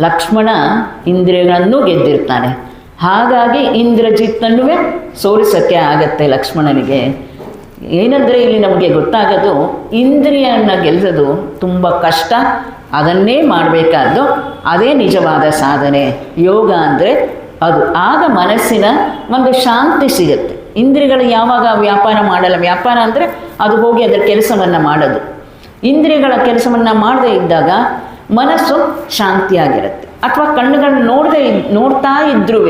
ಲಕ್ಷ್ಮಣ ಇಂದ್ರಿಯಗಳನ್ನು ಗೆದ್ದಿರ್ತಾನೆ. ಹಾಗಾಗಿ ಇಂದ್ರಜಿತ್ತನ್ನು ಸೋರಿಸಕ್ಕೆ ಆಗತ್ತೆ ಲಕ್ಷ್ಮಣನಿಗೆ. ಏನಂದರೆ ಇಲ್ಲಿ ನಮಗೆ ಗೊತ್ತಾಗೋದು, ಇಂದ್ರಿಯನ್ನ ಗೆಲ್ಲದು ತುಂಬ ಕಷ್ಟ, ಅದನ್ನೇ ಮಾಡಬೇಕಾದ್ದು ಅದೇ ನಿಜವಾದ ಸಾಧನೆ. ಯೋಗ ಅಂದರೆ ಅದು. ಆಗ ಮನಸ್ಸಿನ ಒಂದು ಶಾಂತಿ ಸಿಗುತ್ತೆ. ಇಂದ್ರಿಯಗಳು ಯಾವಾಗ ವ್ಯಾಪಾರ ಮಾಡಲ್ಲ, ವ್ಯಾಪಾರ ಅಂದರೆ ಅದು ಹೋಗಿ ಅದರ ಕೆಲಸವನ್ನು ಮಾಡೋದು. ಇಂದ್ರಿಯಗಳ ಕೆಲಸವನ್ನು ಮಾಡದೇ ಇದ್ದಾಗ ಮನಸ್ಸು ಶಾಂತಿಯಾಗಿರುತ್ತೆ. ಅಥವಾ ಕಣ್ಣುಗಳನ್ನ ನೋಡದೆ ನೋಡ್ತಾ ಇದ್ರೂ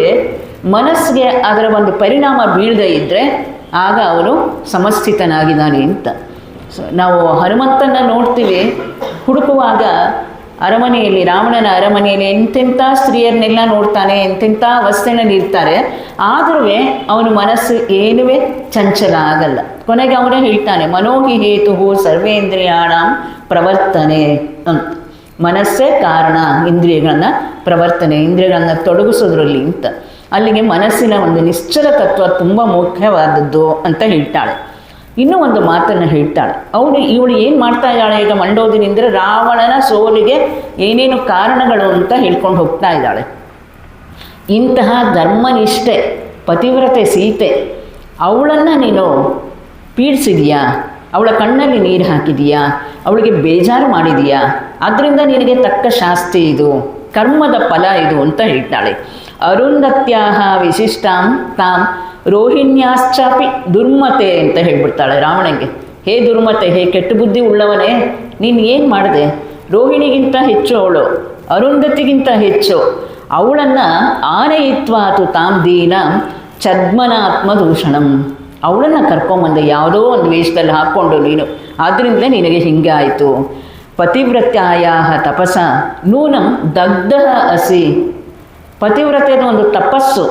ಮನಸ್ಸಿಗೆ ಅದರ ಒಂದು ಪರಿಣಾಮ ಬೀಳದೇ ಇದ್ದರೆ ಆಗ ಅವರು ಸಮಸ್ಥಿತನಾಗಿದ್ದಾನೆ ಅಂತ. ನಾವು ಹನುಮಂತನ ನೋಡ್ತೀವಿ. ಹುಡುಕುವಾಗ ಅರಮನೆಯಲ್ಲಿ, ರಾವಣನ ಅರಮನೆಯಲ್ಲಿ ಎಂತೆಂಥ ಸ್ತ್ರೀಯರನ್ನೆಲ್ಲ ನೋಡ್ತಾನೆ, ಎಂತೆಂಥ ಅವಸ್ಥೆನಲ್ಲಿ ಇರ್ತಾರೆ ಆದರೂ ಅವನ ಮನಸ್ಸು ಏನೂ ಚಂಚಲ ಆಗಲ್ಲ. ಕೊನೆಗೆ ಅವನೇ ಹೇಳ್ತಾನೆ, ಮನೋಹಿ ಹೇತು ಸರ್ವೇಂದ್ರಿಯಾಣ ಪ್ರವರ್ತನೆ ಅಂತ. ಮನಸ್ಸೇ ಕಾರಣ ಇಂದ್ರಿಯಗಳನ್ನ ಪ್ರವರ್ತನೆ, ಇಂದ್ರಿಯಗಳನ್ನ ತೊಡಗಿಸೋದ್ರಲ್ಲಿ ಅಂತ. ಅಲ್ಲಿಗೆ ಮನಸ್ಸಿನ ಒಂದು ನಿಶ್ಚಲ ತತ್ವ ತುಂಬ ಮುಖ್ಯವಾದದ್ದು ಅಂತ ಹೇಳ್ತಾಳೆ. ಇನ್ನೂ ಒಂದು ಮಾತನ್ನು ಹೇಳ್ತಾಳೆ. ಅವಳು, ಇವಳು ಏನು ಮಾಡ್ತಾ ಇದ್ದಾಳೆ? ಈಗ ಮಂಡೋದಿನಿಂದ ರಾವಣನ ಸೋಲಿಗೆ ಏನೇನು ಕಾರಣಗಳು ಅಂತ ಹೇಳ್ಕೊಂಡು ಹೋಗ್ತಾ ಇದ್ದಾಳೆ. ಇಂತಹ ಧರ್ಮನಿಷ್ಠೆ, ಪತಿವ್ರತೆ, ಸೀತೆ, ಅವಳನ್ನು ನೀನು ಪೀಡಿಸಿದೀಯಾ? ಅವಳ ಕಣ್ಣಲ್ಲಿ ನೀರು ಹಾಕಿದೀಯಾ? ಅವಳಿಗೆ ಬೇಜಾರು ಮಾಡಿದೀಯಾ? ಅದರಿಂದ ನಿನಗೆ ತಕ್ಕ ಶಾಸ್ತಿ ಇದು, ಕರ್ಮದ ಫಲ ಇದು ಅಂತ ಹೇಳ್ತಾಳೆ. ಅರುಂಧತ್ಯಾಹ ವಿಶಿಷ್ಟಾಂ ತಾಂ ರೋಹಿಣ್ಯಾಶ್ಚಾಪಿ ದುರ್ಮತೆ ಅಂತ ಹೇಳ್ಬಿಡ್ತಾಳೆ ರಾವಣಗೆ. ಹೇ ದುರ್ಮತೆ, ಹೇ ಕೆಟ್ಟ ಬುದ್ಧಿ ಉಳ್ಳವನೇ, ನೀನು ಏನು ಮಾಡಿದೆ? ರೋಹಿಣಿಗಿಂತ ಹೆಚ್ಚು ಅವಳು, ಅರುಂಧತಿಗಿಂತ ಹೆಚ್ಚು. ಅವಳನ್ನು ಆನೆಯಿತ್ವಾತು ತಾಂ ದೀನ ಛದ್ಮನಾತ್ಮ ದೂಷಣಂ. ಅವಳನ್ನು ಕರ್ಕೊಂಬಂದೆ ಯಾವುದೋ ಒಂದು ವೇಷದಲ್ಲಿ ಹಾಕ್ಕೊಂಡು ನೀನು. ಆದ್ದರಿಂದ ನಿನಗೆ ಹಿಂಗೆ ಆಯಿತು. ಪತಿವ್ರತ್ಯಾಯ ತಪಸ ನೂನಂ ದಗ್ಧ ಅಸಿ. ಪತಿವ್ರತೆಯ ಒಂದು ತಪಸ್ಸು.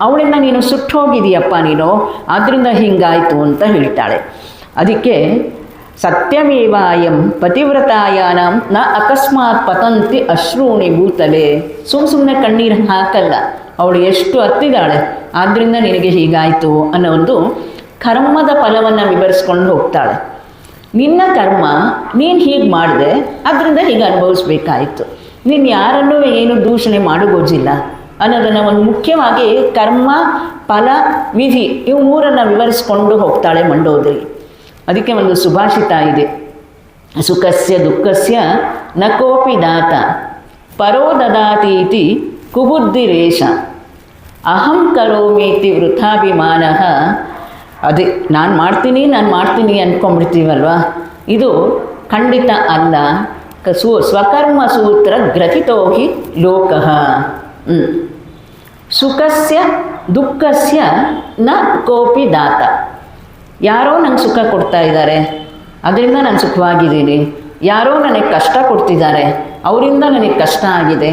ಅವಳಿಂದ ನೀನು ಸುಟ್ಟು ಹೋಗಿದೀಯಪ್ಪ ನೀನು. ಆದ್ದರಿಂದ ಹಿಂಗಾಯಿತು ಅಂತ ಹೇಳ್ತಾಳೆ. ಅದಕ್ಕೆ ಸತ್ಯಮೇವಾಯಂ ಪತಿವ್ರತಾಯಾನಂ ನ ಅಕಸ್ಮಾತ್ ಪತಂತಿ ಅಶ್ರೂಣಿ ಭೂತಲೆ. ಸುಮ್ಮ ಸುಮ್ಮನೆ ಕಣ್ಣೀರು ಹಾಕಲ್ಲ. ಅವಳು ಎಷ್ಟು ಹತ್ತಿದಾಳೆ ಆದ್ದರಿಂದ ನಿನಗೆ ಹೀಗಾಯಿತು ಅನ್ನೋ ಒಂದು ಕರ್ಮದ ಫಲವನ್ನು ವಿವರಿಸ್ಕೊಂಡು ಹೋಗ್ತಾಳೆ. ನಿನ್ನ ಕರ್ಮ, ನೀನು ಹೀಗೆ ಮಾಡಿದೆ, ಅದರಿಂದ ಹೀಗೆ ಅನುಭವಿಸ್ಬೇಕಾಯಿತು. ನೀನು ಯಾರನ್ನೂ ಏನು ದೂಷಣೆ ಮಾಡೋಗೋಜಿಲ್ಲ. ಅನ್ನೋದನ್ನು ಒಂದು ಮುಖ್ಯವಾಗಿ ಕರ್ಮ, ಫಲ, ವಿಧಿ ಇವು ಮೂರನ್ನು ವಿವರಿಸ್ಕೊಂಡು ಹೋಗ್ತಾಳೆ ಮಂಡೋದರಿ. ಅದಕ್ಕೆ ಒಂದು ಸುಭಾಷಿತ ಇದೆ. ಸುಖಸ್ಯ ದುಃಖಸ್ಯ ನ ಕೋಪಿ ದಾತ, ಪರೋ ದದಾತೀತಿ ಕುಬುದ್ಧಿರೇಶ, ಅಹಂ ಕರೋಮೀತಿ ವೃಥಾಭಿಮಾನ ಅದೇ, ನಾನು ಮಾಡ್ತೀನಿ ನಾನು ಮಾಡ್ತೀನಿ ಅಂದ್ಕೊಂಡ್ಬಿಡ್ತೀವಲ್ವ ಇದು ಖಂಡಿತ ಅಲ್ಲ. ಸು, ಸ್ವಕರ್ಮ ಸೂತ್ರ ಗ್ರಹಿತೋ ಹಿ ಲೋಕಃ. ಸುಖಸ್ಯ, ದುಃಖಸ್ಯ ನ ಕೋಪಿ ದಾತ. ಯಾರೋ ನಂಗೆ ಸುಖ ಕೊಡ್ತಾ ಇದ್ದಾರೆ ಅದರಿಂದ ನಾನು ಸುಖವಾಗಿದ್ದೀನಿ. ಯಾರೋ ನನಗೆ ಕಷ್ಟ ಕೊಡ್ತಿದ್ದಾರೆ ಅವರಿಂದ ನನಗೆ ಕಷ್ಟ ಆಗಿದೆ.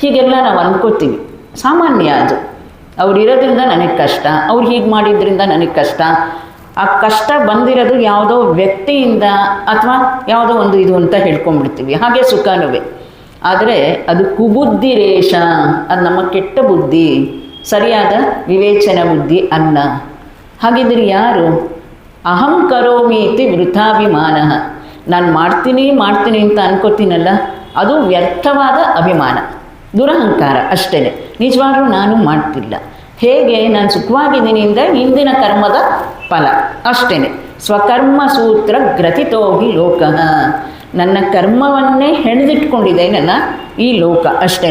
ಹೀಗೆಲ್ಲ ನಾವು ಅನ್ಕೋತೀವಿ. ಸಾಮಾನ್ಯ ಅದು. ಅವ್ರು ಇರೋದ್ರಿಂದ ನನಗೆ ಕಷ್ಟ, ಅವ್ರು ಹೀಗೆ ಮಾಡಿದ್ರಿಂದ ನನಗೆ ಕಷ್ಟ. ಆ ಕಷ್ಟ ಬಂದಿರೋದು ಯಾವುದೋ ವ್ಯಕ್ತಿಯಿಂದ ಅಥವಾ ಯಾವುದೋ ಒಂದು ಇದು ಅಂತ ಹೇಳ್ಕೊಂಡ್ಬಿಡ್ತೀವಿ. ಹಾಗೆ ಸುಖನೂ ಆದರೆ ಅದು ಕುಬುದ್ಧಿ ರೇಷ, ಅದು ನಮ್ಮ ಕೆಟ್ಟ ಬುದ್ಧಿ, ಸರಿಯಾದ ವಿವೇಚನ ಬುದ್ಧಿ ಅಲ್ಲ ಹಾಗಿದ್ರೆ ಯಾರು? ಅಹಂ ಕರೋಮಿ ಇತಿ ವೃಥಾಭಿಮಾನ. ನಾನು ಮಾಡ್ತೀನಿ ಮಾಡ್ತೀನಿ ಅಂತ ಅನ್ಕೋತೀನಲ್ಲ, ಅದು ವ್ಯರ್ಥವಾದ ಅಭಿಮಾನ. ದುರಹಂಕಾರ ಅಷ್ಟೇ ನಿಜವಾಗ್ಲೂ ನಾನು ಮಾಡ್ತಿಲ್ಲ. ಹೇಗೆ? ನಾನು ಸುಖವಾಗಿದ್ದೀನಿ ಅಂದರೆ ಹಿಂದಿನ ಕರ್ಮದ ಫಲ ಅಷ್ಟೇ ಸ್ವಕರ್ಮ ಸೂತ್ರ ಗ್ರಥಿತೋಗಿ ಲೋಕ. ನನ್ನ ಕರ್ಮವನ್ನೇ ಹೆಣೆದಿಟ್ಕೊಂಡಿದೆ ನನ್ನ ಈ ಲೋಕ ಅಷ್ಟೇ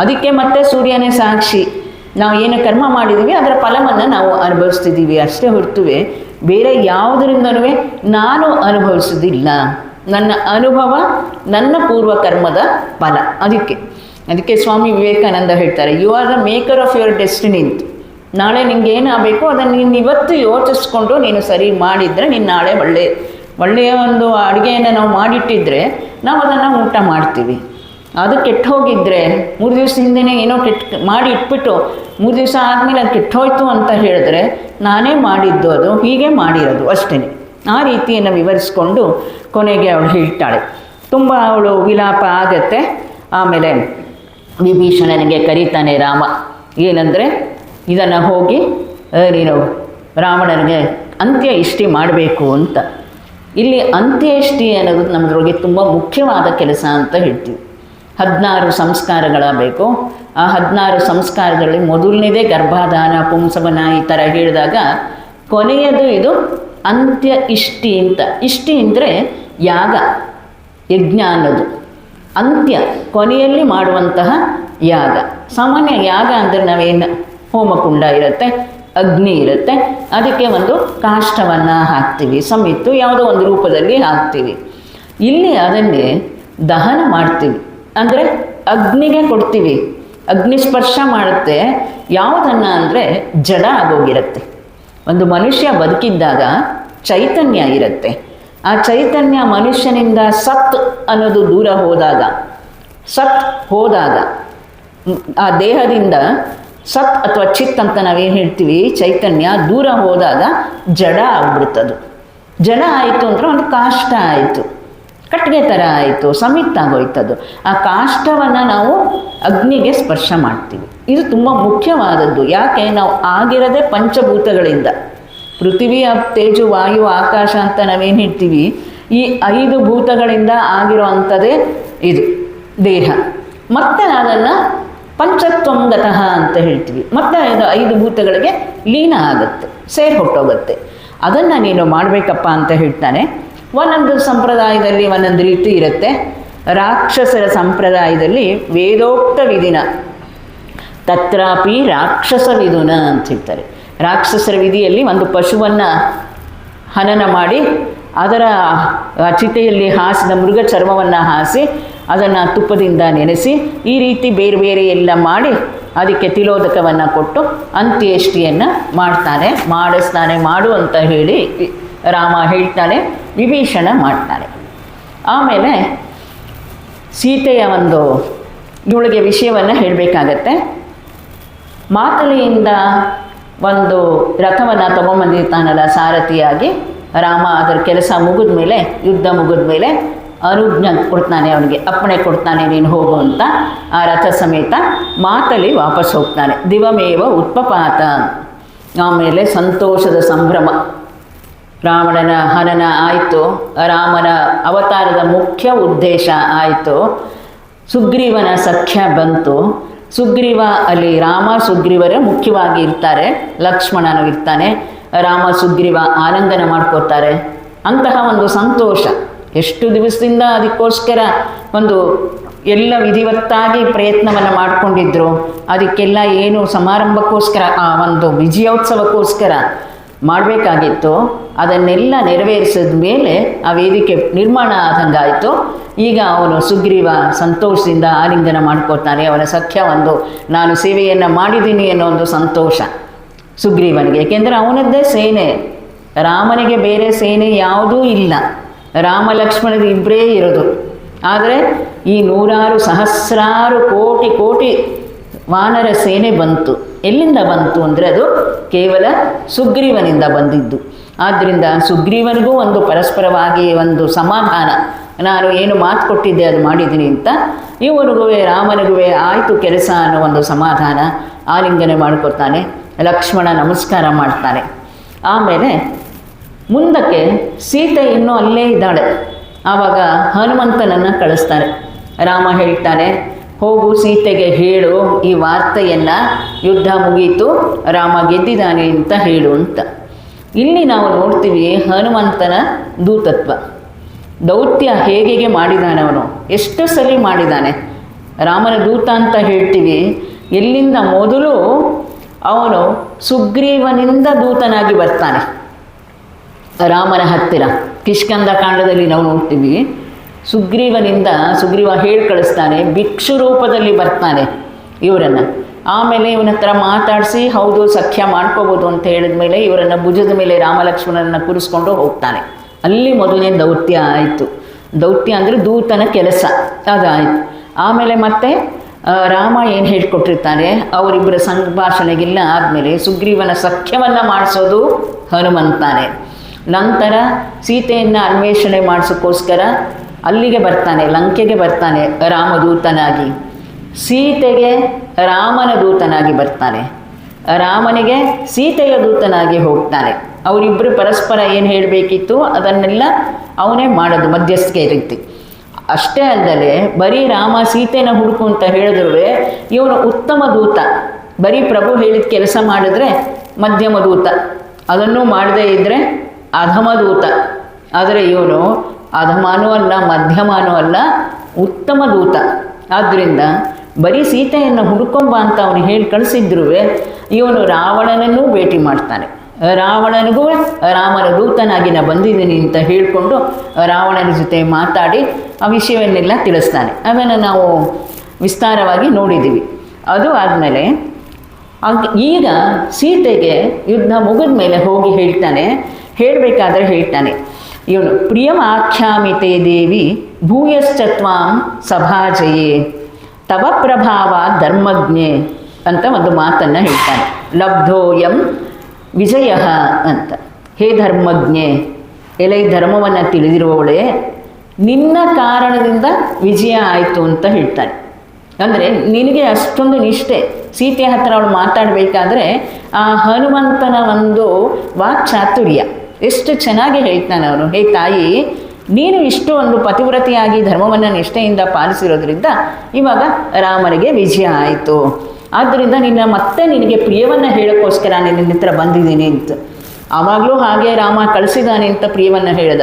ಅದಕ್ಕೆ ಮತ್ತೆ ಸೂರ್ಯನೇ ಸಾಕ್ಷಿ. ನಾವು ಏನು ಕರ್ಮ ಮಾಡಿದ್ದೀವಿ, ಅದರ ಫಲವನ್ನು ನಾವು ಅನುಭವಿಸ್ತಿದ್ದೀವಿ. ಅಷ್ಟೇ ಹೊರತುವೆ, ಬೇರೆ ಯಾವುದರಿಂದನೂ ನಾನು ಅನುಭವಿಸೋದಿಲ್ಲ ನನ್ನ ಅನುಭವ ನನ್ನ ಪೂರ್ವ ಕರ್ಮದ ಫಲ. ಅದಕ್ಕೆ ಅದಕ್ಕೆ ಸ್ವಾಮಿ ವಿವೇಕಾನಂದ ಹೇಳ್ತಾರೆ you are the maker of your destiny ಅಂತ. ನಾಳೆ ನಿಂಗೆ ಏನಾಗಬೇಕು ಅದನ್ನು ನೀನು ಇವತ್ತು ಯೋಚಿಸ್ಕೊಂಡು ನೀನು ಸರಿ ಮಾಡಿದರೆ ನೀನು ನಾಳೆ ಒಳ್ಳೆ, ಒಳ್ಳೆಯ ಒಂದು ಅಡುಗೆಯನ್ನು ನಾವು ಮಾಡಿಟ್ಟಿದ್ರೆ ನಾವು ಅದನ್ನು ಊಟ ಮಾಡ್ತೀವಿ. ಅದು ಕೆಟ್ಟು ಹೋಗಿದ್ದರೆ ಮೂರು ದಿವಸ ಹಿಂದೆನೇ ಏನೋ ಕೆಟ್ಟ ಮಾಡಿ ಇಟ್ಬಿಟ್ಟು ಮೂರು ದಿವಸ ಆದಮೇಲೆ ಅದು ಕೆಟ್ಟೋಯ್ತು ಅಂತ ಹೇಳಿದ್ರೆ ನಾನೇ ಮಾಡಿದ್ದು ಅದು, ಹೀಗೆ ಮಾಡಿರೋದು ಅಷ್ಟೇ ಆ ರೀತಿಯನ್ನು ವಿವರಿಸ್ಕೊಂಡು ಕೊನೆಗೆ ಅವಳು ಹೇಳ್ತಾಳೆ. ತುಂಬ ಅವಳು ವಿಲಾಪ ಆಗತ್ತೆ. ಆಮೇಲೆ ವಿಭೀಷಣನಿಗೆ ಕರೀತಾನೆ ರಾಮ. ಏನಂದರೆ, ಇದನ್ನು ಹೋಗಿ ನೀನು ರಾವಣನಿಗೆ ಅಂತ್ಯ ಇಷ್ಟಿ ಮಾಡಬೇಕು ಅಂತ. ಇಲ್ಲಿ ಅಂತ್ಯೇಷ್ಟಿ ಅನ್ನೋದು ನಮ್ಮದ್ರೊಳಗೆ ತುಂಬ ಮುಖ್ಯವಾದ ಕೆಲಸ ಅಂತ ಹೇಳ್ತೀವಿ. ಹದಿನಾರು ಸಂಸ್ಕಾರಗಳ ಬೇಕು ಆ ಹದಿನಾರು ಸಂಸ್ಕಾರಗಳಲ್ಲಿ ಮೊದಲನೇದೇ ಗರ್ಭಾಧಾನ, ಪುಂಸವನ ಈ ಥರ ಹೇಳಿದಾಗ, ಕೊನೆಯದು ಇದು ಅಂತ್ಯ ಇಷ್ಟಿ ಅಂತ. ಇಷ್ಟಿ ಅಂದರೆ ಯಾಗ, ಯಜ್ಞ ಅನ್ನೋದು. ಅಂತ್ಯ ಕೊನೆಯಲ್ಲಿ ಮಾಡುವಂತಹ ಯಾಗ. ಸಾಮಾನ್ಯ ಯಾಗ ಅಂದರೆ ನಾವೇನು ಹೋಮಕುಂಡ ಇರುತ್ತೆ, ಅಗ್ನಿ ಇರುತ್ತೆ, ಅದಕ್ಕೆ ಒಂದು ಕಾಷ್ಟವನ್ನು ಹಾಕ್ತೀವಿ. ಸಮಿತ್ತು ಯಾವುದೋ ಒಂದು ರೂಪದಲ್ಲಿ ಹಾಕ್ತೀವಿ. ಇಲ್ಲಿ ಅದನ್ನೇ ದಹನ ಮಾಡ್ತೀವಿ. ಅಂದರೆ ಅಗ್ನಿಗೆ ಕೊಡ್ತೀವಿ. ಅಗ್ನಿ ಸ್ಪರ್ಶ ಮಾಡುತ್ತೆ. ಯಾವುದನ್ನು ಅಂದರೆ ಜಡ ಆಗೋಗಿರುತ್ತೆ. ಒಂದು ಮನುಷ್ಯ ಬದುಕಿದ್ದಾಗ ಚೈತನ್ಯ ಇರುತ್ತೆ. ಆ ಚೈತನ್ಯ ಮನುಷ್ಯನಿಂದ ಸತ್ ಅನ್ನೋದು ದೂರ ಹೋದಾಗ, ಸತ್ ಹೋದಾಗ, ಆ ದೇಹದಿಂದ ಸತ್ ಅಥವಾ ಚಿತ್ ಅಂತ ನಾವೇನು ಹೇಳ್ತೀವಿ, ಚೈತನ್ಯ ದೂರ ಹೋದಾಗ ಜಡ ಆಗ್ಬಿಡ್ತದು. ಜಡ ಆಯಿತು ಅಂದ್ರೆ ಒಂದು ಕಾಷ್ಟ ಆಯಿತು, ಕಟ್ಟಿಗೆ ಥರ ಆಯಿತು ಸಮಿತ್ತಾಗೋಯ್ತದು ಆ ಕಾಷ್ಟವನ್ನು ನಾವು ಅಗ್ನಿಗೆ ಸ್ಪರ್ಶ ಮಾಡ್ತೀವಿ. ಇದು ತುಂಬ ಮುಖ್ಯವಾದದ್ದು. ಯಾಕೆ? ನಾವು ಆಗಿರದೆ ಪಂಚಭೂತಗಳಿಂದ. ಪೃಥ್ವಿ ಅಪ್ ತೇಜು ವಾಯು ಆಕಾಶ ಅಂತ ನಾವೇನು ಹೇಳ್ತೀವಿ? ಈ ಐದು ಭೂತಗಳಿಂದ ಆಗಿರೋ ಅಂಥದ್ದೇ ಇದು, ದೇಹ. ಮತ್ತೆ ಅದನ್ನು ಪಂಚತ್ವಂಗತಃ ಅಂತ ಹೇಳ್ತೀವಿ. ಮತ್ತೆ ಇದು ಐದು ಭೂತಗಳಿಗೆ ಲೀನ ಆಗುತ್ತೆ, ಸೇರಿ ಹೊಟ್ಟೋಗುತ್ತೆ ಅದನ್ನು ನೀನು ಮಾಡಬೇಕಪ್ಪ ಅಂತ ಹೇಳ್ತಾನೆ. ಒಂದೊಂದು ಸಂಪ್ರದಾಯದಲ್ಲಿ ಒಂದೊಂದು ರೀತಿ ಇರುತ್ತೆ. ರಾಕ್ಷಸರ ಸಂಪ್ರದಾಯದಲ್ಲಿ ವೇದೋಕ್ತ ವಿಧಿನ, ತತ್ರಾಪಿ ರಾಕ್ಷಸ ವಿಧುನ ಅಂತ ಹೇಳ್ತಾರೆ. ರಾಕ್ಷಸರ ವಿಧಿಯಲ್ಲಿ ಒಂದು ಪಶುವನ್ನು ಹನನ ಮಾಡಿ ಅದರ ಚಿತೆಯಲ್ಲಿ ಹಾಸಿದ ಮೃಗ ಚರ್ಮವನ್ನು ಹಾಸಿ ಅದನ್ನು ತುಪ್ಪದಿಂದ ನೆನೆಸಿ ಈ ರೀತಿ ಬೇರೆ ಬೇರೆ ಎಲ್ಲ ಮಾಡಿ ಅದಕ್ಕೆ ತಿಲೋದಕವನ್ನು ಕೊಟ್ಟು ಅಂತ್ಯೇಷ್ಟಿಯನ್ನು ಮಾಡ್ತಾನೆ, ಮಾಡಿಸ್ತಾನೆ ಮಾಡು ಅಂತ ಹೇಳಿ ರಾಮ ಹೇಳ್ತಾನೆ, ವಿಭೀಷಣ ಮಾಡ್ತಾನೆ. ಆಮೇಲೆ ಸೀತೆಯ ಒಂದು ಇವಳಿಗೆ ವಿಷಯವನ್ನು ಹೇಳಬೇಕಾಗತ್ತೆ. ಮಾತಲಿಯಿಂದ ಒಂದು ರಥವನ್ನು ತಗೊಂಬಂದಿರ್ತಾನಲ್ಲ ಸಾರಥಿಯಾಗಿ. ರಾಮ ಅದರ ಕೆಲಸ ಮುಗಿದ ಮೇಲೆ, ಯುದ್ಧ ಮುಗಿದ ಮೇಲೆ ಅನುಜ್ಞ ಕೊಡ್ತಾನೆ ಅವನಿಗೆ, ಅಪ್ಪಣೆ ಕೊಡ್ತಾನೆ, ನೀನು ಹೋಗು ಅಂತ. ಆ ರಥ ಸಮೇತ ಮಾತಲ್ಲಿ ವಾಪಸ್ ಹೋಗ್ತಾನೆ. ದಿವಮೇವ ಉತ್ಪಪಾತ. ಆಮೇಲೆ ಸಂತೋಷದ ಸಂಭ್ರಮ. ರಾವಣನ ಹನನ ಆಯಿತು. ರಾಮನ ಅವತಾರದ ಮುಖ್ಯ ಉದ್ದೇಶ ಆಯಿತು. ಸುಗ್ರೀವನ ಸಖ್ಯ ಬಂತು. ಸುಗ್ರೀವ, ಅಲ್ಲಿ ರಾಮ ಸುಗ್ರೀವರೇ ಮುಖ್ಯವಾಗಿ ಇರ್ತಾರೆ. ಲಕ್ಷ್ಮಣನು ಇರ್ತಾನೆ. ರಾಮ ಸುಗ್ರೀವ ಆನಂದನ ಮಾಡ್ಕೋತಾರೆ ಅಂತಹ ಒಂದು ಸಂತೋಷ. ಎಷ್ಟು ದಿವಸದಿಂದ ಅದಕ್ಕೋಸ್ಕರ ಒಂದು ಎಲ್ಲ ವಿಧಿವತ್ತಾಗಿ ಪ್ರಯತ್ನವನ್ನು ಮಾಡಿಕೊಂಡಿದ್ರು. ಅದಕ್ಕೆಲ್ಲ ಏನು ಸಮಾರಂಭಕ್ಕೋಸ್ಕರ, ಆ ಒಂದು ವಿಜಯೋತ್ಸವಕ್ಕೋಸ್ಕರ ಮಾಡಬೇಕಾಗಿತ್ತು. ಅದನ್ನೆಲ್ಲ ನೆರವೇರಿಸಿದ ಮೇಲೆ ಆ ವೇದಿಕೆ ನಿರ್ಮಾಣ ಆದಂಗಾಯಿತು. ಈಗ ಅವನು ಸುಗ್ರೀವ ಸಂತೋಷದಿಂದ ಆಲಿಂಗನ ಮಾಡ್ಕೋತಾನೆ ಅವನ ಸಖ್ಯ ಒಂದು, ನಾನು ಸೇವೆಯನ್ನು ಮಾಡಿದ್ದೀನಿ ಅನ್ನೋ ಒಂದು ಸಂತೋಷ ಸುಗ್ರೀವನಿಗೆ. ಏಕೆಂದರೆ ಅವನದ್ದೇ ಸೇನೆ. ರಾಮನಿಗೆ ಬೇರೆ ಸೇನೆ ಯಾವುದೂ ಇಲ್ಲ. ರಾಮ ಲಕ್ಷ್ಮಣರು ಇಬ್ಬರೇ ಇರೋದು. ಆದರೆ ಈ ನೂರಾರು ಸಹಸ್ರಾರು ಕೋಟಿ ಕೋಟಿ ವಾನರ ಸೇನೆ ಬಂತು. ಎಲ್ಲಿಂದ ಬಂತು ಅಂದರೆ ಅದು ಕೇವಲ ಸುಗ್ರೀವನಿಂದ ಬಂದಿದ್ದು. ಆದ್ದರಿಂದ ಸುಗ್ರೀವನಿಗೂ ಒಂದು ಪರಸ್ಪರವಾಗಿ ಒಂದು ಸಮಾಧಾನ. ನಾನು ಏನು ಮಾತು ಕೊಟ್ಟಿದ್ದೆ ಅದು ಮಾಡಿದ್ದೀನಿ ಅಂತ. ಇವನಿಗೂ ರಾಮನಿಗೂ ಆಯಿತು ಕೆಲಸ ಅನ್ನೋ ಒಂದು ಸಮಾಧಾನ ಆಲಿಂಗನೆ ಮಾಡ್ಕೊತಾನೆ ಲಕ್ಷ್ಮಣ ನಮಸ್ಕಾರ ಮಾಡ್ತಾನೆ. ಆಮೇಲೆ ಮುಂದಕ್ಕೆ ಸೀತೆ ಇನ್ನೂ ಅಲ್ಲೇ ಇದ್ದಾಳೆ. ಆವಾಗ ಹನುಮಂತನನ್ನು ಕಳಿಸ್ತಾನೆ. ರಾಮ ಹೇಳ್ತಾನೆ, ಹೋಗು ಸೀತೆಗೆ ಹೇಳು ಈ ವಾರ್ತೆಯನ್ನು. ಯುದ್ಧ ಮುಗೀತು, ರಾಮ ಗೆದ್ದಿದ್ದಾನೆ ಅಂತ ಹೇಳು ಅಂತ. ಇಲ್ಲಿ ನಾವು ನೋಡ್ತೀವಿ ಹನುಮಂತನ ದೂತತ್ವ. ದೌತ್ಯ ಹೇಗೆ ಮಾಡಿದಾನೆ ಅವನು? ಎಷ್ಟು ಸರಿ ಮಾಡಿದ್ದಾನೆ ರಾಮನ ದೂತ ಅಂತ ಹೇಳ್ತೀವಿ. ಎಲ್ಲಿಂದ ಮೊದಲು ಅವನು ಸುಗ್ರೀವನಿಂದ ದೂತನಾಗಿ ಬರ್ತಾನೆ. ರಾಮನ ಹತ್ತಿರ, ಕಿಷ್ಕಂದ ಕಾಂಡದಲ್ಲಿ ನಾವು ನೋಡ್ತೀವಿ. ಸುಗ್ರೀವನಿಂದ, ಸುಗ್ರೀವ ಹೇಳಿ ಕಳಿಸ್ತಾನೆ, ಭಿಕ್ಷು ರೂಪದಲ್ಲಿ ಬರ್ತಾನೆ ಇವರನ್ನು. ಆಮೇಲೆ ಇವನ ಹತ್ರ ಮಾತಾಡಿಸಿ, ಹೌದು, ಸಖ್ಯ ಮಾಡ್ಕೋಬೋದು ಅಂತ ಹೇಳಿದ ಮೇಲೆ ಇವರನ್ನು ಭುಜದ ಮೇಲೆ ರಾಮಲಕ್ಷ್ಮಣರನ್ನು ಕೂರಿಸ್ಕೊಂಡು ಹೋಗ್ತಾನೆ. ಅಲ್ಲಿ ಮೊದಲನೇ ದೌತ್ಯ ಆಯಿತು. ದೌತ್ಯ ಅಂದರೆ ದೂತನ ಕೆಲಸ. ಅದಾಯಿತು. ಆಮೇಲೆ ಮತ್ತೆ ರಾಮ ಏನು ಹೇಳಿಕೊಟ್ಟಿರ್ತಾರೆ? ಅವರಿಬ್ಬರ ಸಂಭಾಷಣೆಗಿಲ್ಲ ಆದಮೇಲೆ ಸುಗ್ರೀವನ ಸಖ್ಯವನ್ನು ಮಾಡಿಸೋದು ಹನುಮಂತಾನೆ. ನಂತರ ಸೀತೆಯನ್ನು ಅನ್ವೇಷಣೆ ಮಾಡಿಸೋಕ್ಕೋಸ್ಕರ ಅಲ್ಲಿಗೆ ಬರ್ತಾನೆ, ಲಂಕೆಗೆ ಬರ್ತಾನೆ ರಾಮದೂತನಾಗಿ. ಸೀತೆಗೆ ರಾಮನ ದೂತನಾಗಿ ಬರ್ತಾನೆ. ರಾಮನಿಗೆ ಸೀತೆಯ ದೂತನಾಗಿ ಹೋಗ್ತಾನೆ. ಅವರಿಬ್ಬರು ಪರಸ್ಪರ ಏನು ಹೇಳಬೇಕಿತ್ತು? ಅದನ್ನೆಲ್ಲ ಅವನೇ ಮಾಡೋದು, ಮಧ್ಯಸ್ಥಿಕೆ ರೀತಿ. ಅಷ್ಟೇ ಅಲ್ಲದೆ ಬರೀ ರಾಮ ಸೀತೆನ ಹುಡುಕು ಅಂತ ಹೇಳಿದ್ರು ಇವನು ಉತ್ತಮ ದೂತ. ಬರೀ ಪ್ರಭು ಹೇಳಿದ ಕೆಲಸ ಮಾಡಿದ್ರೆ ಮಧ್ಯಮ ದೂತ. ಅದನ್ನು ಮಾಡದೇ ಇದ್ದರೆ ಅಧಮ ದೂತ. ಆದರೆ ಇವನು ಅಧಮಾನೂ ಅಲ್ಲ, ಮಧ್ಯಮಾನೂ ಅಲ್ಲ, ಉತ್ತಮ ದೂತ. ಆದ್ದರಿಂದ ಬರೀ ಸೀತೆಯನ್ನು ಹುಡುಕೊಂಬ ಅಂತ ಅವನು ಹೇಳಿ ಕಳಿಸಿದ್ರು ಇವನು ರಾವಣನನ್ನೂ ಭೇಟಿ ಮಾಡ್ತಾನೆ. ರಾವಣನಿಗೂ ರಾಮನ ದೂತನಾಗಿ ನಾ ಬಂದಿದ್ದೀನಿ ಅಂತ ಹೇಳಿಕೊಂಡು ರಾವಣನ ಜೊತೆ ಮಾತಾಡಿ ಆ ವಿಷಯವನ್ನೆಲ್ಲ ತಿಳಿಸ್ತಾನೆ. ಅದನ್ನು ನಾವು ವಿಸ್ತಾರವಾಗಿ ನೋಡಿದ್ದೀವಿ. ಅದು ಆದಮೇಲೆ ಈಗ ಸೀತೆಗೆ ಯುದ್ಧ ಮುಗಿದ ಮೇಲೆ ಹೋಗಿ ಹೇಳ್ತಾನೆ, ಹೇಳಬೇಕಾದ್ರೆ ಹೇಳ್ತಾನೆ, ಇವನು ಪ್ರಿಯಂ ಆಖ್ಯಾಮಿತೆ ದೇವಿ ಭೂಯಶ್ಚತ್ವಾಂ ಸಭಾಜಯೇ ತವ ಪ್ರಭಾವ ಧರ್ಮಜ್ಞೆ ಅಂತ ಒಂದು ಮಾತನ್ನು ಹೇಳ್ತಾನೆ. ಲಬ್ಧೋಯಂ ವಿಜಯ ಅಂತ. ಹೇ ಧರ್ಮಜ್ಞೆ, ಎಲೆ ಧರ್ಮವನ್ನು ತಿಳಿದಿರುವವಳೆ, ನಿನ್ನ ಕಾರಣದಿಂದ ವಿಜಯ ಆಯಿತು ಅಂತ ಹೇಳ್ತಾನೆ. ಅಂದರೆ ನಿನಗೆ ಅಷ್ಟೊಂದು ನಿಷ್ಠೆ. ಸೀತೆ ಹತ್ರ ಅವಳು ಮಾತಾಡಬೇಕಾದ್ರೆ ಆ ಹನುಮಂತನ ಒಂದು ವಾಕ್ಚಾತುರ್ಯ. ಎಷ್ಟು ಚೆನ್ನಾಗಿ ಹೇಳ್ತಾನೆ ಅವನು. ಹೇ ತಾಯಿ ನೀನು ಇಷ್ಟು ಒಂದು ಪತಿವ್ರತೆಯಾಗಿ ಧರ್ಮವನ್ನು ನಿಷ್ಠೆಯಿಂದ ಪಾಲಿಸಿರೋದ್ರಿಂದ ಇವಾಗ ರಾಮನಿಗೆ ವಿಜಯ ಆಯಿತು. ಆದ್ದರಿಂದ ನಿನ್ನ ಮತ್ತೆ ನಿನಗೆ ಪ್ರಿಯವನ್ನು ಹೇಳೋಕ್ಕೋಸ್ಕರ ನಾನು ನಿನ್ನ ಹತ್ರ ಬಂದಿದ್ದೀನಿ ಅಂತ. ಆವಾಗಲೂ ಹಾಗೆ ರಾಮ ಕಳಿಸಿದ್ದಾನೆ ಅಂತ ಪ್ರಿಯವನ್ನು ಹೇಳ್ದ.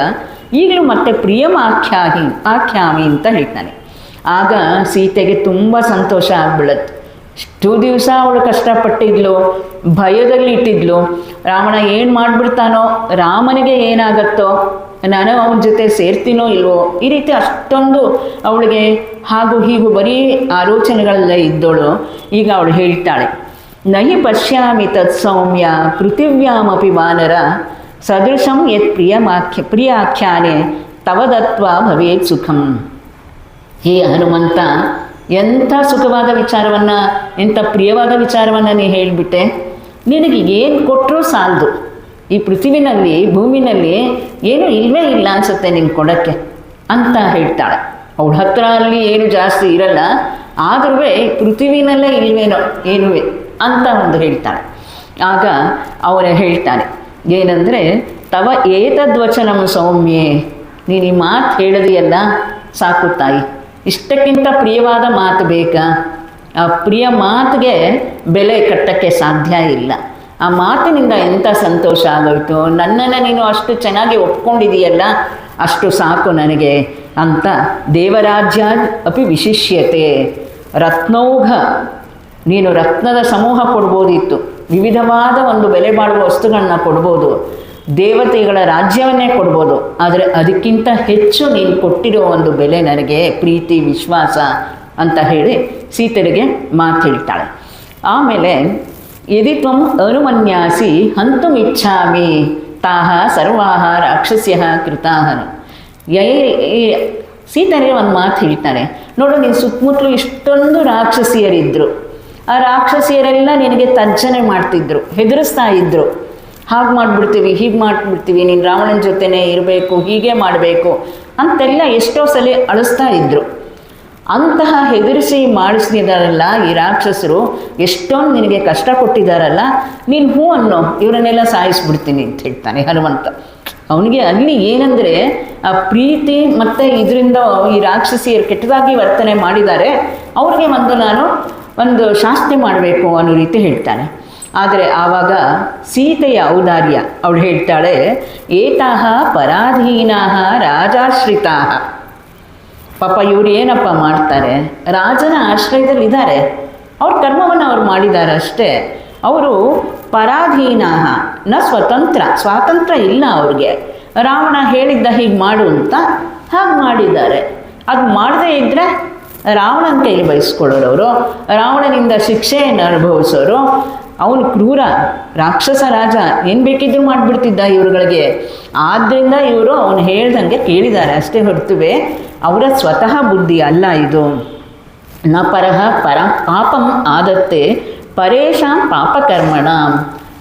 ಈಗಲೂ ಮತ್ತೆ ಪ್ರಿಯಂ ಆಖ್ಯಾಹಿ, ಆಖ್ಯಾಮಿ ಅಂತ ಹೇಳ್ತಾನೆ. ಆಗ ಸೀತೆಗೆ ತುಂಬ ಸಂತೋಷ ಆಗ್ಬಿಡತ್ತೆ. ಇಷ್ಟು ದಿವಸ ಅವಳು ಕಷ್ಟಪಟ್ಟಿದ್ಲು ಭಯದಲ್ಲಿ ಇಟ್ಟಿದ್ಲು ರಾವಣ ಏನು ಮಾಡಿಬಿಡ್ತಾನೋ, ರಾಮನಿಗೆ ಏನಾಗತ್ತೋ ನಾನು ಅವನ ಜೊತೆ ಸೇರ್ತೀನೋ ಇಲ್ವೋ, ಈ ರೀತಿ ಅಷ್ಟೊಂದು ಅವಳಿಗೆ ಹಾಗೂ ಹೀಗೂ ಬರೀ ಆಲೋಚನೆಗಳೆಲ್ಲ ಇದ್ದೋಳು. ಈಗ ಅವಳು ಹೇಳ್ತಾಳೆ, ನಹಿ ಪಶ್ಯಾಮಿ ತತ್ ಸೌಮ್ಯ ಪೃಥಿವ್ಯಾಮಪಿ ವಾನರ, ಸದೃಶಂ ಯತ್ ಪ್ರಿಯಮಾಖ್ಯ, ಪ್ರಿಯಾಖ್ಯಾನೆ ತವ ದತ್ವ ಭವೇತ್ ಸುಖಂ. ಹೇ ಹನುಮಂತ, ಎಂಥ ಸುಖವಾದ ವಿಚಾರವನ್ನು, ಎಂಥ ಪ್ರಿಯವಾದ ವಿಚಾರವನ್ನು ನೀ ಹೇಳಿಬಿಟ್ಟೆ. ನಿನಗೆ ಏನು ಕೊಟ್ಟರೂ ಸಾಲದು. ಈ ಪೃಥ್ವಿನಲ್ಲಿ ಭೂಮಿನಲ್ಲಿ ಏನೂ ಇಲ್ಲವೇ ಇಲ್ಲ ಅನ್ಸುತ್ತೆ ನಿಮ್ಗೆ ಕೊಡೋಕ್ಕೆ ಅಂತ ಹೇಳ್ತಾಳೆ. ಅವಳ ಹತ್ರ ಅಲ್ಲಿ ಏನು ಜಾಸ್ತಿ ಇರಲ್ಲ ಆದ್ರೂ ಪೃಥ್ವಿನಲ್ಲೇ ಇಲ್ವೇನೋ ಏನುವೆ ಅಂತ ಒಂದು ಹೇಳ್ತಾಳೆ. ಆಗ ಅವನು ಹೇಳ್ತಾನೆ, ಏನಂದರೆ ತವ ಏತದ್ವಚನಂ ಸೌಮ್ಯೆ, ನೀನು ಈ ಮಾತು ಹೇಳಿದೆಯಲ್ಲ, ಸಾಕು ತಾಯಿ. ಇಷ್ಟಕ್ಕಿಂತ ಪ್ರಿಯವಾದ ಮಾತು ಬೇಕಾ? ಆ ಪ್ರಿಯ ಮಾತಿಗೆ ಬೆಲೆ ಕಟ್ಟಕ್ಕೆ ಸಾಧ್ಯ ಇಲ್ಲ. ಆ ಮಾತಿನಿಂದ ಎಂಥ ಸಂತೋಷ ಆಗೋಯ್ತು? ನನ್ನನ್ನು ನೀನು ಅಷ್ಟು ಚೆನ್ನಾಗಿ ಒಪ್ಕೊಂಡಿದೆಯಲ್ಲ ಅಷ್ಟು ಸಾಕು ನನಗೆ ಅಂತ ದೇವರಾಜ್ಯ ಅಪಿ ವಿಶಿಷ್ಯತೆ. ರತ್ನೌಘ, ನೀನು ರತ್ನದ ಸಮೂಹ ಕೊಡ್ಬೋದಿತ್ತು. ವಿವಿಧವಾದ ಒಂದು ಬೆಲೆ ಬಾಳುವ ವಸ್ತುಗಳನ್ನ ಕೊಡ್ಬೋದು. ದೇವತೆಗಳ ರಾಜ್ಯವನ್ನೇ ಕೊಡ್ಬೋದು. ಆದರೆ ಅದಕ್ಕಿಂತ ಹೆಚ್ಚು ನೀನು ಕೊಟ್ಟಿರೋ ಒಂದು ಬೆಲೆ ನನಗೆ ಪ್ರೀತಿ, ವಿಶ್ವಾಸ ಅಂತ ಹೇಳಿ ಸೀತೆರಿಗೆ ಮಾತು ಆಮೇಲೆ ಯದಿ ತ್ವಂ ಅನುಮನ್ಯಾಸಿ ಹಂತುಮಿಚ್ಛಾಮಿ ತಾಹ ಸರ್ವಾಹ ರಾಕ್ಷಸ್ಯ ಕೃತಾಹನ ಸೀತನೇ ಒಂದು ಮಾತು ಹೇಳ್ತಾನೆ. ನೋಡು, ನೀನು ಸುತ್ತಮುತ್ತಲು ಇಷ್ಟೊಂದು ರಾಕ್ಷಸಿಯರಿದ್ದರು ಆ ರಾಕ್ಷಸಿಯರೆಲ್ಲ ನಿನಗೆ ತರ್ಜನೆ ಮಾಡ್ತಿದ್ರು, ಹೆದರಿಸ್ತಾ ಇದ್ರು. ಹಾಗೆ ಮಾಡಿಬಿಡ್ತೀವಿ, ಹೀಗೆ ಮಾಡಿಬಿಡ್ತೀವಿ, ನೀನು ರಾವಣನ ಜೊತೆನೇ ಇರಬೇಕು, ಹೀಗೆ ಮಾಡಬೇಕು ಅಂತೆಲ್ಲ ಎಷ್ಟೋ ಸಲ ಅಳಿಸ್ತಾ ಇದ್ರು. ಅಂತಹ ಹೆದರಿಸಿ ಮಾಡಿಸಿದಾರಲ್ಲ ಈ ರಾಕ್ಷಸರು, ಎಷ್ಟೊಂದು ನಿನಗೆ ಕಷ್ಟ ಕೊಟ್ಟಿದ್ದಾರಲ್ಲ, ನೀನು ಹೂ ಅನ್ನೋ, ಇವರನ್ನೆಲ್ಲ ಸಾಯಿಸ್ಬಿಡ್ತೀನಿ ಅಂತ ಹೇಳ್ತಾನೆ ಹನುಮಂತ. ಅವನಿಗೆ ಅಲ್ಲಿ ಏನಂದರೆ, ಆ ಪ್ರೀತಿ ಮತ್ತು ಇದರಿಂದ ಈ ರಾಕ್ಷಸಿಯರು ಕೆಟ್ಟದಾಗಿ ವರ್ತನೆ ಮಾಡಿದ್ದಾರೆ, ಅವ್ರಿಗೆ ಒಂದು ನಾನು ಒಂದು ಶಾಸ್ತಿ ಮಾಡಬೇಕು ಅನ್ನೋ ರೀತಿ ಹೇಳ್ತಾನೆ. ಆದರೆ ಆವಾಗ ಸೀತೆಯ ಔದಾರ್ಯ, ಅವಳು ಹೇಳ್ತಾಳೆ, ಏತಾಹ ಪರಾಧೀನಾ ರಾಜಾಶ್ರಿತಾ ಪಾಪ ಇವರು ಏನಪ್ಪ ಮಾಡ್ತಾರೆ? ರಾಜನ ಆಶ್ರಯದಲ್ಲಿ ಇದ್ದಾರೆ. ಅವ್ರ ಕರ್ಮವನ್ನು ಅವ್ರು ಮಾಡಿದ್ದಾರೆ ಅಷ್ಟೇ. ಅವರು ಪರಾಧೀನ, ನ ಸ್ವತಂತ್ರ ಸ್ವಾತಂತ್ರ್ಯ ಇಲ್ಲ ಅವ್ರಿಗೆ. ರಾವಣ ಹೇಳಿದ್ದ ಹೀಗೆ ಮಾಡು ಅಂತ ಹಾಗೆ ಮಾಡಿದ್ದಾರೆ. ಅದು ಮಾಡದೇ ಇದ್ದರೆ ರಾವಣನ ಕೈಲಿ ಬಯಸ್ಕೊಳ್ಳೋರು ಅವರು. ರಾವಣನಿಂದ ಶಿಕ್ಷೆಯನ್ನು ಅನುಭವಿಸೋರು. ಅವನು ಕ್ರೂರ, ರಾಕ್ಷಸ ರಾಜ, ಏನು ಬೇಕಿದ್ರು ಮಾಡಿಬಿಡ್ತಿದ್ದ ಇವರುಗಳಿಗೆ. ಆದ್ದರಿಂದ ಇವರು ಅವನು ಹೇಳ್ದಂಗೆ ಕೇಳಿದ್ದಾರೆ. ಅಷ್ಟೇ ಹೊರತುವೆ, ಅವರ ಸ್ವತಃ ಬುದ್ಧಿ ಅಲ್ಲ ಇದು. ನ ಪರಹ ಪರ ಪಾಪಂ ಆದತ್ತೆ, ಪರೇಶಾಂ ಪಾಪಕರ್ಮಣ,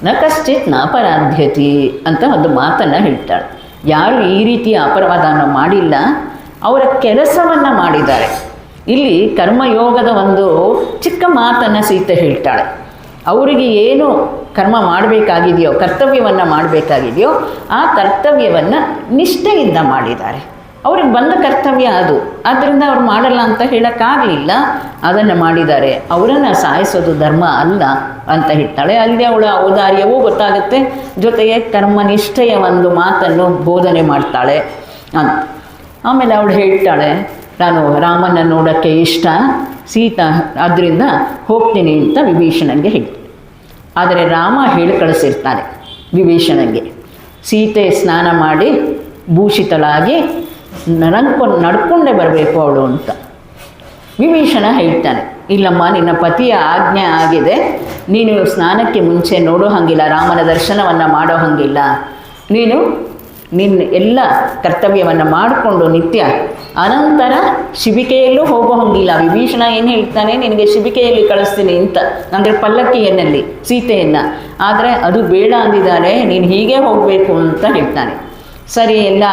ನ ಕಶ್ಚಿತ್ ನಾಪರಾಧ್ಯತಿ ಅಂತ ಒಂದು ಮಾತನ್ನು ಹೇಳ್ತಾಳೆ. ಯಾರು ಈ ರೀತಿಯ ಅಪರಾಧವನ್ನು ಮಾಡಿಲ್ಲ, ಅವರ ಕೆಲಸವನ್ನು ಮಾಡಿದ್ದಾರೆ. ಇಲ್ಲಿ ಕರ್ಮಯೋಗದ ಒಂದು ಚಿಕ್ಕ ಮಾತನ್ನು ಸೀತೆ ಹೇಳ್ತಾಳೆ. ಅವರಿಗೆ ಏನು ಕರ್ಮ ಮಾಡಬೇಕಾಗಿದೆಯೋ, ಕರ್ತವ್ಯವನ್ನು ಮಾಡಬೇಕಾಗಿದೆಯೋ, ಆ ಕರ್ತವ್ಯವನ್ನು ನಿಷ್ಠೆಯಿಂದ ಮಾಡಿದ್ದಾರೆ. ಅವ್ರಿಗೆ ಬಂದ ಕರ್ತವ್ಯ ಅದು. ಆದ್ದರಿಂದ ಅವ್ರು ಮಾಡಲ್ಲ ಅಂತ ಹೇಳೋಕ್ಕಾಗಲಿಲ್ಲ. ಅದನ್ನು ಮಾಡಿದ್ದಾರೆ. ಅವರನ್ನು ಸಾಯಿಸೋದು ಧರ್ಮ ಅಲ್ಲ ಅಂತ ಹೇಳ್ತಾಳೆ ಅಲ್ಲಿ ಅವಳ ಔದಾರ್ಯವೂ ಗೊತ್ತಾಗುತ್ತೆ. ಜೊತೆಗೆ ಕರ್ಮನಿಷ್ಠೆಯ ಒಂದು ಮಾತನ್ನು ಬೋಧನೆ ಮಾಡ್ತಾಳೆ ಅಂತ. ಆಮೇಲೆ ಅವಳು ಹೇಳ್ತಾಳೆ, ನಾನು ರಾಮನ ನೋಡೋಕ್ಕೆ ಇಷ್ಟ. ಸೀತಾ, ಅದರಿಂದ ಹೋಗ್ತೀನಿ ಅಂತ ವಿಭೀಷಣನಿಗೆ ಹೇಳಿ. ಆದರೆ ರಾಮ ಹೇಳಿ ಕಳಿಸಿರ್ತಾನೆ ವಿಭೀಷಣನಿಗೆ. ಸೀತೆ ಸ್ನಾನ ಮಾಡಿ ಭೂಷಿತಳಾಗಿ ನಡ್ಕೊಂಡು ನಡ್ಕೊಂಡೇ ಬರಬೇಕು ಅವಳು ಅಂತ. ವಿಭೀಷಣ ಹೇಳ್ತಾನೆ, ಇಲ್ಲಮ್ಮ, ನಿನ್ನ ಪತಿಯ ಆಜ್ಞೆ ಆಗಿದೆ. ನೀನು ಸ್ನಾನಕ್ಕೆ ಮುಂಚೆ ನೋಡೋ ಹಾಗಿಲ್ಲ, ರಾಮನ ದರ್ಶನವನ್ನು ಮಾಡೋ ಹಾಗಿಲ್ಲ. ನೀನು ನಿನ್ನ ಎಲ್ಲ ಕರ್ತವ್ಯವನ್ನು ಮಾಡಿಕೊಂಡು ನಿತ್ಯ ಅನಂತರ ಶಿಬಿಕೆಯಲ್ಲೂ ಹೋಗೋ ಹಂಗಿಲ್ಲ ವಿಭೀಷಣ ಏನು ಹೇಳ್ತಾನೆ, ನಿನಗೆ ಶಿಬಿಕೆಯಲ್ಲಿ ಕಳಿಸ್ತೀನಿ ಅಂತ. ಅಂದರೆ ಪಲ್ಲಕ್ಕಿಯನ್ನಲ್ಲಿ, ಸೀತೆಯನ್ನು. ಆದರೆ ಅದು ಬೇಡ ಅಂದಿದ್ದಾರೆ, ನೀನು ಹೀಗೆ ಹೋಗಬೇಕು ಅಂತ ಹೇಳ್ತಾನೆ. ಸರಿ, ಎಲ್ಲ